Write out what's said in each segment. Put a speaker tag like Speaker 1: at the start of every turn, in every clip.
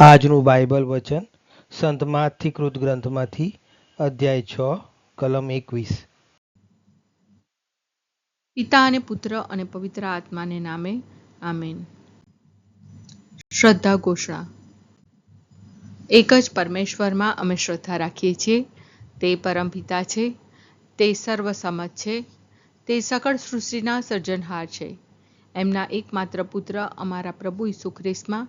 Speaker 1: આજનું બાઇબલ વચન સંત માથી ગ્રંથમાંથી અધ્યાય છ, કલમ એકવીસ.
Speaker 2: પિતા અને પુત્ર અને પવિત્ર આત્માને નામે આમેન. શ્રદ્ધા ઘોષણા. એક જ પરમેશ્વરમાં અમે શ્રદ્ધા રાખીએ છીએ. તે પરમ પિતા છે. તે સર્વસમત છે. તે સકળ સૃષ્ટિના સર્જનહાર છે. એમના એકમાત્ર પુત્ર અમારા પ્રભુ ઈસુ ખ્રિસ્તમાં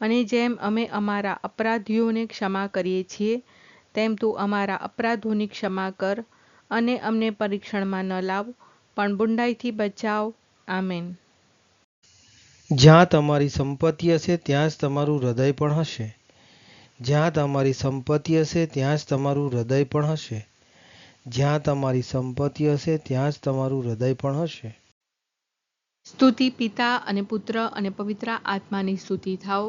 Speaker 2: અને જેમ અમે અમારા અપરાધીઓને ક્ષમા કરીએ છીએ તેમ તું અમારા અપરાધોની ક્ષમા કર અને અમને પરીક્ષણમાં ન લાવ પણ બુંડાઈથી બચાવ. આમેન.
Speaker 1: જ્યાં તમારી સંપત્તિ હશે ત્યાં જ તમારું હૃદય પણ હશે. જ્યાં તમારી સંપત્તિ હશે ત્યાં જ તમારું હૃદય પણ હશે. જ્યાં તમારી સંપત્તિ હશે ત્યાં જ તમારું હૃદય પણ હશે.
Speaker 2: સ્તુતિ પિતા અને પુત્ર અને પવિત્ર આત્માની સ્તુતિ થાઓ.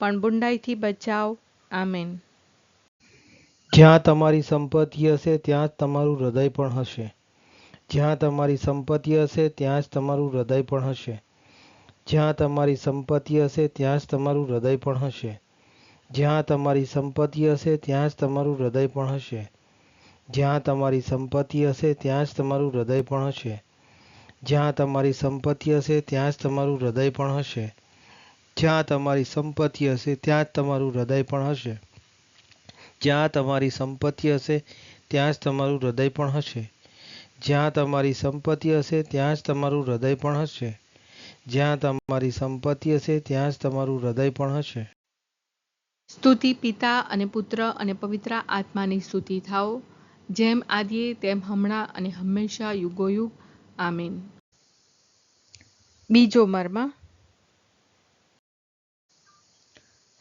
Speaker 2: પણ બુંડાઈથી બચાવ. આમેન.
Speaker 1: જ્યાં તમારી સંપત્તિ હશે, ત્યાં જ તમારું હૃદય પણ હશે. જ્યાં તમારી સંપત્તિ હશે, ત્યાં જ તમારું હૃદય પણ હશે. જ્યાં તમારી સંપત્તિ હશે, ત્યાં જ તમારું હૃદય પણ હશે. જ્યાં તમારી સંપત્તિ હશે, ત્યાં જ તમારું હૃદય પણ હશે. જ્યાં તમારી સંપત્તિ હશે, ત્યાં જ તમારું હૃદય પણ હશે. જ્યાં તમારી સંપત્તિ હશે, ત્યાં જ તમારું હૃદય પણ હશે. જ્યાં તમારી સંપત્તિ હશે, ત્યાં જ તમારું હૃદય પણ હશે. જ્યાં તમારી સંપત્તિ હશે, ત્યાં જ તમારું હૃદય પણ હશે. જ્યાં તમારી સંપત્તિ હશે, ત્યાં જ તમારું હૃદય પણ હશે. જ્યાં તમારી સંપત્તિ હશે, ત્યાં જ તમારું હૃદય પણ હશે.
Speaker 2: સ્તુતિ પિતા અને પુત્ર અને પવિત્ર આત્માની સ્તુતિ થાઓ. જેમ આદિએ, તેમ હમણાં અને હંમેશા યુગોયુગ. આમીન. બીજો મર્મ.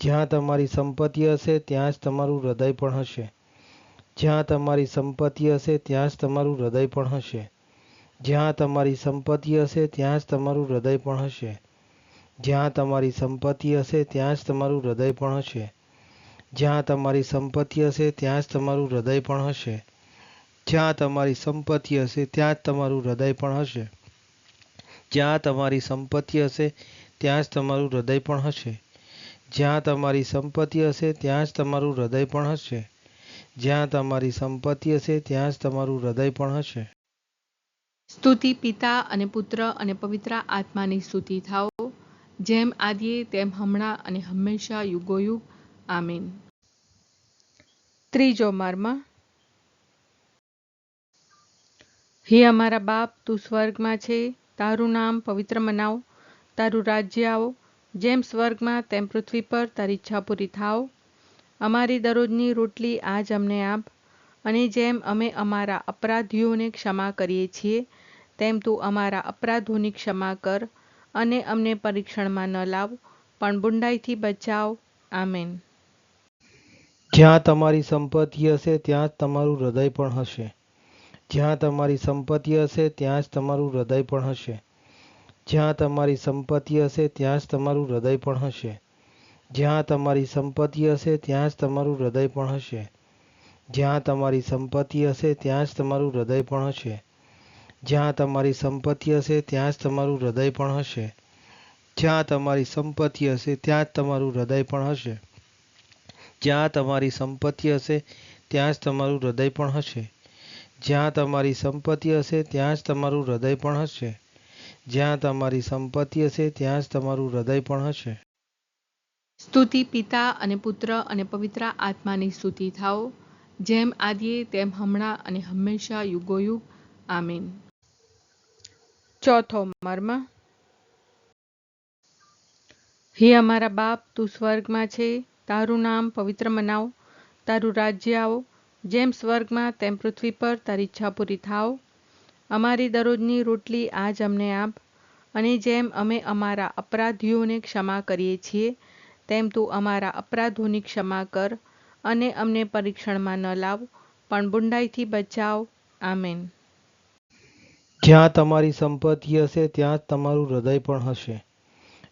Speaker 1: જ્યાં તમારી સંપત્તિ હશે, ત્યાં જ તમારું હૃદય પણ હશે. જ્યાં તમારી સંપત્તિ હશે, ત્યાં જ તમારું હૃદય પણ હશે. જ્યાં તમારી સંપત્તિ હશે, ત્યાં જ તમારું હૃદય પણ હશે. જ્યાં તમારી સંપત્તિ હશે, ત્યાં જ તમારું હૃદય પણ હશે. જ્યાં તમારી સંપત્તિ હશે, ત્યાં જ તમારું હૃદય પણ હશે. જ્યાં તમારી સંપત્તિ હશે, ત્યાં જ તમારું હૃદય પણ હશે. જ્યાં તમારી સંપત્તિ હશે, ત્યાં જ તમારું હૃદય પણ હશે. જ્યાં તમારી સંપત્તિ હશે, ત્યાં જ તમારું હૃદય પણ હશે. જ્યાં તમારી સંપત્તિ હશે, ત્યાં જ તમારું હૃદય પણ હશે.
Speaker 2: સ્તુતિ પિતા અને પુત્ર અને પવિત્ર આત્માની સ્તુતિ થાઓ. જેમ આદિએ, તેમ હમણાં અને હંમેશા યુગોયુગ. આમીન. ત્રીજો મર્મ. હે અમારા બાપ, તું સ્વર્ગમાં છે. તારું નામ પવિત્ર મનાવ. તારું રાજ્ય આવો. જેમ સ્વર્ગમાં તેમ પૃથ્વી પર તારી ઈચ્છા પૂરી થાવ અમારી દરરોજની રોટલી આજ અમને આપ. અને જેમ અમે અમારા અપરાધીઓને ક્ષમા કરીએ છીએ, તેમ તું અમારા અપરાધોની ક્ષમા કર અને અમને પરીક્ષણમાં ન લાવ, પણ બુંડાઈથી બચાવ. આમેન.
Speaker 1: જ્યાં તમારી સંપત્તિ હશે ત્યાં જ તમારું હૃદય પણ હશે. જ્યાં તમારી સંપત્તિ હશે ત્યાં જ તમારું હૃદય પણ હશે. જ્યાં તમારી સંપત્તિ હશે, ત્યાં જ તમારું હૃદય પણ હશે. જ્યાં તમારી સંપત્તિ હશે, ત્યાં જ તમારું હૃદય પણ હશે. જ્યાં તમારી સંપત્તિ હશે, ત્યાં જ તમારું હૃદય પણ હશે. જ્યાં તમારી સંપત્તિ હશે, ત્યાં જ તમારું હૃદય પણ હશે. જ્યાં તમારી સંપત્તિ હશે, ત્યાં જ તમારું હૃદય પણ હશે. જ્યાં તમારી સંપત્તિ હશે, ત્યાં જ તમારું હૃદય પણ હશે. જ્યાં તમારી સંપત્તિ હશે, ત્યાં જ તમારું હૃદય પણ હશે. જ્યાં તમારી સંપત્તિ હશે, ત્યાં જ તમારું હૃદય પણ હશે.
Speaker 2: સ્તુતિ પિતા અને પુત્ર અને પવિત્ર આત્માની સ્તુતિ થાઓ. જેમ આદિએ, તેમ હમણાં અને હંમેશા યુગોયુગ. આમીન. ચોથો મર્મ. હે અમારા બાપ, તું સ્વર્ગમાં છે. તારું નામ પવિત્ર મનાવ. તારું રાજ્ય આવો. જેમ સ્વર્ગમાં, તેમ પૃથ્વી પર તારી ઈચ્છા પૂરી થાવ અમારી દરરોજની રોટલી આજ અમને આપ. અને જેમ અમે અમારા અપરાધીઓને ક્ષમા કરીએ છીએ, તેમ તું અમારા અપરાધોની ક્ષમા કર અને અમને પરીક્ષણમાં ન લાવ, પણ બુંડાઈથી બચાવ. આમેન.
Speaker 1: જ્યાં તમારી સંપત્તિ હશે, ત્યાં જ તમારું હૃદય પણ હશે.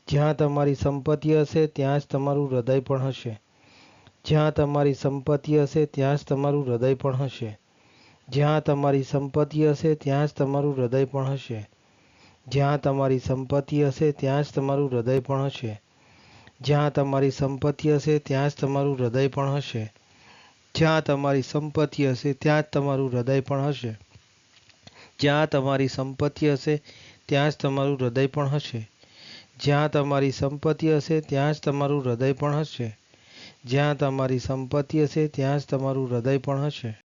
Speaker 1: જ્યાં તમારી સંપત્તિ હશે, ત્યાં જ તમારું હૃદય પણ હશે. જ્યાં તમારી સંપત્તિ હશે, ત્યાં જ તમારું હૃદય પણ હશે. જ્યાં તમારી સંપત્તિ હશે, ત્યાં જ તમારું હૃદય પણ હશે. જ્યાં તમારી સંપત્તિ હશે, ત્યાં જ તમારું હૃદય પણ હશે. જ્યાં તમારી સંપત્તિ હશે, ત્યાં જ તમારું હૃદય પણ હશે. જ્યાં તમારી સંપત્તિ હશે, ત્યાં જ તમારું હૃદય પણ હશે. જ્યાં તમારી સંપત્તિ હશે, ત્યાં જ તમારું હૃદય પણ હશે. જ્યાં તમારી સંપત્તિ હશે, ત્યાં જ તમારું હૃદય પણ હશે. જ્યાં તમારી સંપત્તિ હશે, ત્યાં જ તમારું હૃદય પણ હશે.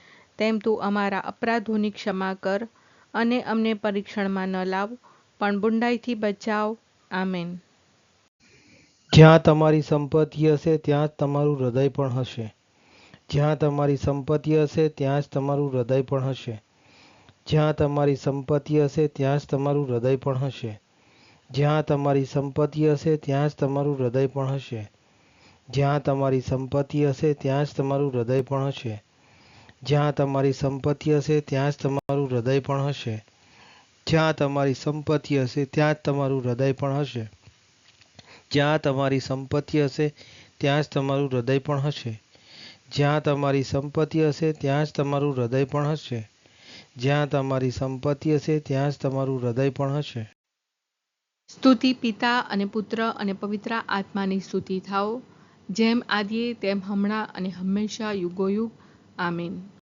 Speaker 2: તેમ તું અમારા અપરાધોની ક્ષમા કર અને અમને પરીક્ષણમાં ન લાવ, પણ બુંડાઈથી બચાવ. આમેન.
Speaker 1: જ્યાં તમારી સંપત્તિ હશે, ત્યાં જ તમારું હૃદય પણ હશે. જ્યાં તમારી સંપત્તિ હશે, ત્યાં જ તમારું હૃદય પણ હશે. જ્યાં તમારી સંપત્તિ હશે, ત્યાં જ તમારું હૃદય પણ હશે. જ્યાં તમારી સંપત્તિ હશે, ત્યાં જ તમારું હૃદય પણ હશે. જ્યાં તમારી સંપત્તિ હશે, ત્યાં જ તમારું હૃદય પણ હશે. જ્યાં તમારી સંપત્તિ હશે, ત્યાં જ તમારું હૃદય પણ હશે. જ્યાં તમારી સંપત્તિ હશે, ત્યાં જ તમારું હૃદય પણ હશે. જ્યાં તમારી સંપત્તિ હશે, ત્યાં જ તમારું હૃદય પણ હશે. જ્યાં તમારી સંપત્તિ હશે, ત્યાં જ તમારું હૃદય પણ હશે. જ્યાં તમારી સંપત્તિ હશે, ત્યાં જ તમારું હૃદય પણ હશે.
Speaker 2: સ્તુતિ પિતા અને પુત્ર અને પવિત્ર આત્માની સ્તુતિ થાઓ. જેમ આદિએ, તેમ હમણાં અને હંમેશા યુગોયુગ. આમીન.